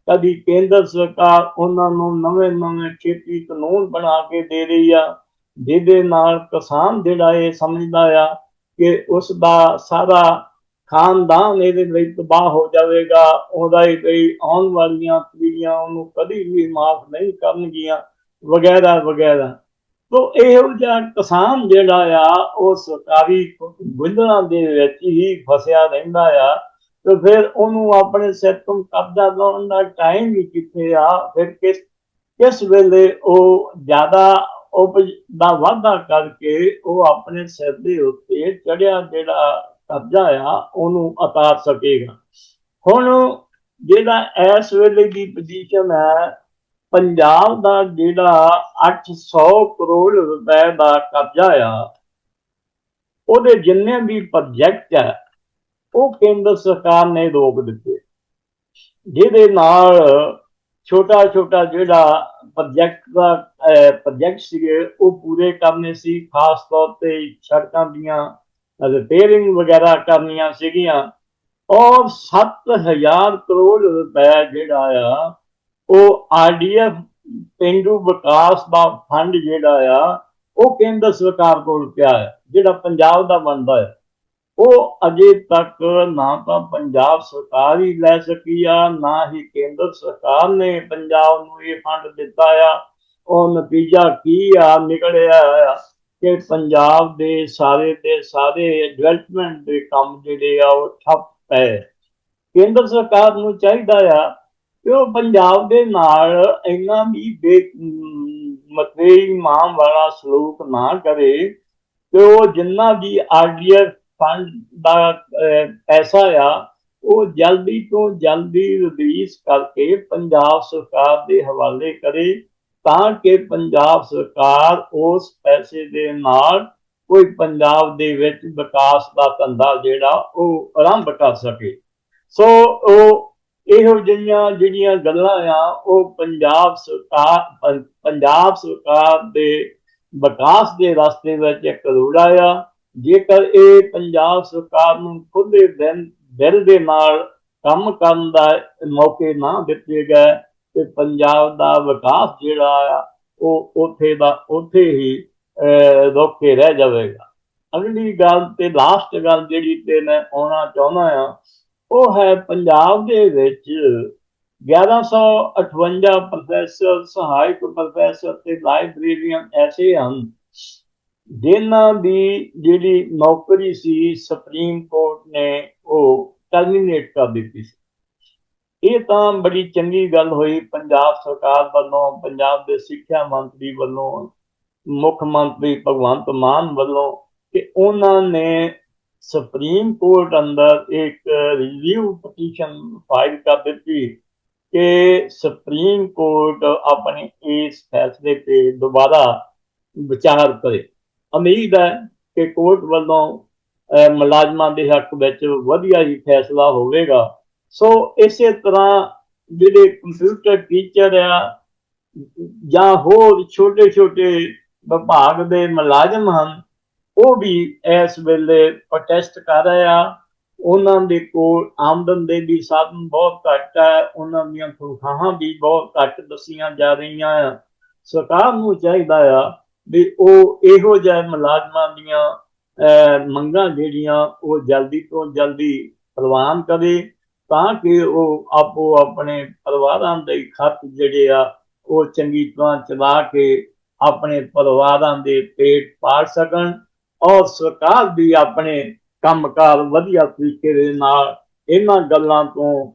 ਕਦੀ ਕੇਂਦਰ ਸਰਕਾਰ ਉਹਨਾਂ ਨੂੰ ਨਵੇਂ ਨਵੇਂ ਖੇਤੀ ਕਾਨੂੰਨ ਬਣਾ ਕੇ ਦੇ ਰਹੀ ਆ, ਜਿਹਦੇ ਨਾਲ ਕਿਸਾਨ ਜਿਹੜਾ ਇਹ ਸਮਝਦਾ ਆ ਕਿ ਉਸ ਦਾ ਸਾਰਾ ਖਾਨਦਾਨ ਇਹਦੇ ਲਈ ਤਬਾਹ ਹੋ ਜਾਵੇਗਾ, ਉਹਦਾ ਹੀ ਕੋਈ ਆਉਣ ਵਾਲੀਆਂ ਪੀੜ੍ਹੀਆਂ ਉਹਨੂੰ ਕਦੀ ਵੀ ਮਾਫ ਨਹੀਂ ਕਰਨਗੀਆਂ, ਵਗੈਰਾ ਵਗੈਰਾ। ਤੋ ਇਹੋ ਜਿਹਾ ਕਿਸਾਨ ਜਿਹੜਾ ਆ, ਉਹ ਸਰਕਾਰੀ ਗੁੰਝਲਾਂ ਦੇ ਵਿੱਚ ਹੀ ਫਸਿਆ ਰਹਿੰਦਾ ਆ ਤੇ ਫਿਰ ਉਹਨੂੰ ਆਪਣੇ ਸਿਰ ਤੋਂ ਕਬਜ਼ਾ ਲਾਉਣ ਦਾ ਟਾਈਮ ਹੀ ਕਿੱਥੇ ਆ? ਫਿਰ ਕਿਸ ਕਿਸ ਵੇਲੇ ਉਹ ਜ਼ਿਆਦਾ ਉਪਜ ਦਾ ਵਾਧਾ ਕਰਕੇ ਉਹ ਆਪਣੇ ਸਿਰ ਦੇ ਉੱਤੇ ਚੜਿਆ ਜਿਹੜਾ ਕਬਜ਼ਾ ਆ, ਉਹਨੂੰ ਉਤਾਰ ਸਕੇਗਾ? ਹੁਣ ਜਿਹੜਾ ਇਸ ਵੇਲੇ ਦੀ ਪੋਜੀਸ਼ਨ ਹੈ ਪੰਜਾਬ ਦਾ ਜਿਹੜਾ 800 ਕਰੋੜ ਰੁਪਏ ਦਾ ਕਰਜ਼ਾ ਆ, ਉਹਦੇ ਜਿੰਨੇ ਵੀ ਪ੍ਰੋਜੈਕਟ ਆ, ਉਹ ਕੇਂਦਰ ਸਰਕਾਰ ਨੇ ਰੋਕ ਦਿੱਤੇ। ਜਿਹਦੇ ਨਾਲ ਛੋਟਾ ਛੋਟਾ ਜਿਹੜਾ ਪ੍ਰੋਜੈਕਟ ਦਾ ਪ੍ਰੋਜੈਕਟ ਸੀਗੇ, ਉਹ ਪੂਰੇ ਕਰਨੇ ਸੀ, ਖਾਸ ਤੌਰ ਤੇ ਸੜਕਾਂ ਦੀਆਂ ਰਿਪੇਅਰਿੰਗ ਵਗੈਰਾ ਕਰਨੀਆਂ ਸੀਗੀਆਂ। ਔਰ 7000 ਕਰੋੜ ਰੁਪਏ ਜਿਹੜਾ ਆ ਉਹ ਆਰਡੀਐਫ ਪਿੰਡੂ ਵਿਕਾਸ ਦਾ ਫੰਡ ਜਿਹੜਾ ਆ, ਉਹ ਕੇਂਦਰ ਸਰਕਾਰ ਕੋਲ ਪਿਆ ਹੈ, ਜਿਹੜਾ ਪੰਜਾਬ ਦਾ ਬਣਦਾ ਹੈ। ਉਹ ਅਜੇ ਤੱਕ ਨਾ ਤਾਂ ਪੰਜਾਬ ਸਰਕਾਰ ਹੀ ਲੈ ਸਕੀ ਆ, ਨਾ ਹੀ ਕੇਂਦਰ ਸਰਕਾਰ ਨੇ ਪੰਜਾਬ ਨੂੰ ਇਹ ਫੰਡ ਦਿੱਤਾ ਆ। ਉਹ ਨਤੀਜਾ ਕੀ ਆ, ਨਿਕਲਿਆ ਆ ਕਿ ਪੰਜਾਬ ਦੇ ਸਾਰੇ ਤੇ ਸਾਰੇ ਡਿਵੈਲਪਮੈਂਟ ਦੇ ਕੰਮ ਜਿਹੜੇ ਆ, ਉਹ ਠੱਪ ਪਏ। ਕੇਂਦਰ ਸਰਕਾਰ ਨੂੰ ਚਾਹੀਦਾ ਆ ਉਹ ਪੰਜਾਬ ਦੇ ਨਾਲ ਇੰਨਾ ਵੀ ਬੇ ਮਤੇਈ ਮਾਂ ਵਾਲਾ ਸਲੂਕ ਨਾ ਕਰੇ, ਤੇ ਉਹ ਜਿੰਨਾ ਵੀ ਆਰਡੀਐਫ ਫੰਡ ਦਾ ਪੈਸਾ ਆ, ਉਹ ਜਲਦੀ ਤੋਂ ਜਲਦੀ ਰਿਲੀਜ਼ ਕਰਕੇ ਪੰਜਾਬ ਸਰਕਾਰ ਦੇ ਹਵਾਲੇ ਕਰੇ, ਤਾਂ ਕਿ ਪੰਜਾਬ ਸਰਕਾਰ ਉਸ ਪੈਸੇ ਦੇ ਨਾਲ ਕੋਈ ਪੰਜਾਬ ਦੇ ਵਿੱਚ ਵਿਕਾਸ ਦਾ ਧੰਦਾ ਜਿਹੜਾ ਉਹ ਆਰੰਭ ਕਰ ਸਕੇ। ਸੋ, ਉਹ ਇਹੋ ਜਿਹੀਆਂ ਜਿਹੜੀਆਂ ਗੱਲਾਂ ਆ ਉਹ ਪੰਜਾਬ ਸਰਕਾਰ ਪੰਜਾਬ ਸਰਕਾਰ ਦੇ ਵਿਕਾਸ ਦੇ ਰਸਤੇ ਵਿੱਚ ਇੱਕ ਰੋੜਾ ਆ। ਜੇਕਰ ਇਹ ਪੰਜਾਬ ਸਰਕਾਰ ਨੂੰ ਖੁੱਲੇ ਦਿਨ ਦਿਲ ਦੇ ਨਾਲ ਕੰਮ ਕਰਨ ਦਾ ਮੌਕੇ ਨਾ ਦਿੱਤੇ ਗਏ ਤੇ ਪੰਜਾਬ ਦਾ ਵਿਕਾਸ ਜਿਹੜਾ ਆ ਉਹ ਉੱਥੇ ਦਾ ਉੱਥੇ ਹੀ ਅਹ, ਰੁਕ ਕੇ ਰਹਿ ਜਾਵੇਗਾ। ਅਗਲੀ ਗੱਲ ਤੇ ਲਾਸਟ ਗੱਲ ਜਿਹੜੀ ਤੇ ਮੈਂ ਆਉਣਾ ਚਾਹੁੰਦਾ ਆ ਉਹ ਹੈ ਪੰਜਾਬ ਦੇ ਵਿੱਚ 1158 ਪ੍ਰੋਫੈਸਰ ਸਹਾਇਕ ਪ੍ਰੋਫੈਸਰ ਤੇ ਲਾਇਬ੍ਰੇਰੀਅਨ ਐਸੇ ਹਨ, ਜਿਨ੍ਹਾਂ ਦੀ ਜਿਹੜੀ ਨੌਕਰੀ ਸੀ ਸੁਪਰੀਮ ਕੋਰਟ ਨੇ ਉਹ ਟਰਮੀਨੇਟ ਕਰ ਦਿੱਤੀ ਸੀ। ਇਹ ਤਾਂ ਬੜੀ ਚੰਗੀ ਗੱਲ ਹੋਈ ਪੰਜਾਬ ਸਰਕਾਰ ਵੱਲੋਂ, ਪੰਜਾਬ ਦੇ ਸਿੱਖਿਆ ਮੰਤਰੀ ਵੱਲੋਂ, ਮੁੱਖ ਮੰਤਰੀ ਭਗਵੰਤ ਮਾਨ ਵੱਲੋਂ ਕਿ ਉਹਨਾਂ ਨੇ ਸੁਪਰੀਮ ਕੋਰਟ ਅੰਦਰ ਇੱਕ ਰਿਵਿਊ ਪਟੀਸ਼ਨ ਫਾਈਲ ਕਰ ਦਿੱਤੀ ਕਿ ਸੁਪਰੀਮ ਕੋਰਟ ਆਪਣੇ ਇਸ ਫੈਸਲੇ ਤੇ ਦੁਬਾਰਾ ਵਿਚਾਰ ਕਰੇ। ਉਮੀਦ ਹੈ ਕਿ ਕੋਰਟ ਵੱਲੋਂ ਮੁਲਾਜ਼ਮਾਂ ਦੇ ਹੱਕ ਵਿੱਚ ਵਧੀਆ ਹੀ ਫੈਸਲਾ ਹੋਵੇਗਾ। ਸੋ ਇਸੇ ਤਰ੍ਹਾਂ ਜਿਹੜੇ ਕੰਪਿਊਟਰ ਟੀਚਰ ਆ ਜਾਂ ਹੋਰ ਛੋਟੇ ਛੋਟੇ ਵਿਭਾਗ ਦੇ ਮੁਲਾਜ਼ਮ ਹਨ ਉਹ ਵੀ ਇਸ ਵੇਲੇ ਪ੍ਰੋਟੈਸਟ ਕਰ ਰਹੇ ਆ। ਉਹਨਾਂ ਦੇ ਕੋਲ ਆਮਦਨ ਦੇ ਵੀ ਸਾਧਨ ਬਹੁਤ ਘੱਟ ਹੈ ਉਹਨਾਂ ਦੀਆਂ ਤਨਖਾਹਾਂ ਵੀ ਬਹੁਤ ਘੱਟ ਦੱਸੀਆਂ ਜਾ ਰਹੀਆਂ ਆ। ਸਰਕਾਰ ਨੂੰ ਚਾਹੀਦਾ ਆ ਵੀ ਉਹ ਇਹੋ ਜਿਹੇ ਮੁਲਾਜ਼ਮਾਂ ਦੀਆਂ ਅਹ, ਮੰਗਾਂ ਜਿਹੜੀਆਂ ਉਹ ਜਲਦੀ ਤੋਂ ਜਲਦੀ ਪ੍ਰਵਾਨ ਕਰੇ ਤਾਂ ਕਿ ਉਹ ਆਪੋ ਆਪਣੇ ਪਰਿਵਾਰਾਂ ਦੇ ਖਰਚ ਜਿਹੜੇ ਆ ਉਹ ਚੰਗੀ ਤਰ੍ਹਾਂ ਚਲਾ ਕੇ ਆਪਣੇ ਪਰਿਵਾਰਾਂ ਦੇ ਪੇਟ ਪਾਲ ਸਕਣ। ਔਰ ਸਰਕਾਰ ਵੀ ਆਪਣੇ ਕੰਮਕਾਰ ਵਧੀਆ ਤਰੀਕੇ ਦੇ ਨਾਲ ਇਹਨਾਂ ਗੱਲਾਂ ਤੋਂ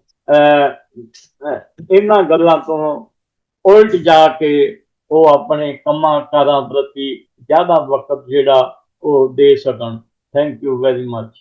ਇਹਨਾਂ ਗੱਲਾਂ ਤੋਂ ਉਲਟ ਜਾ ਕੇ ਉਹ ਆਪਣੇ ਕੰਮਾਂ ਕਾਰਾਂ ਪ੍ਰਤੀ ਜ਼ਿਆਦਾ ਵਕਤ ਜਿਹੜਾ ਉਹ ਦੇ ਸਕਣ। Thank you very much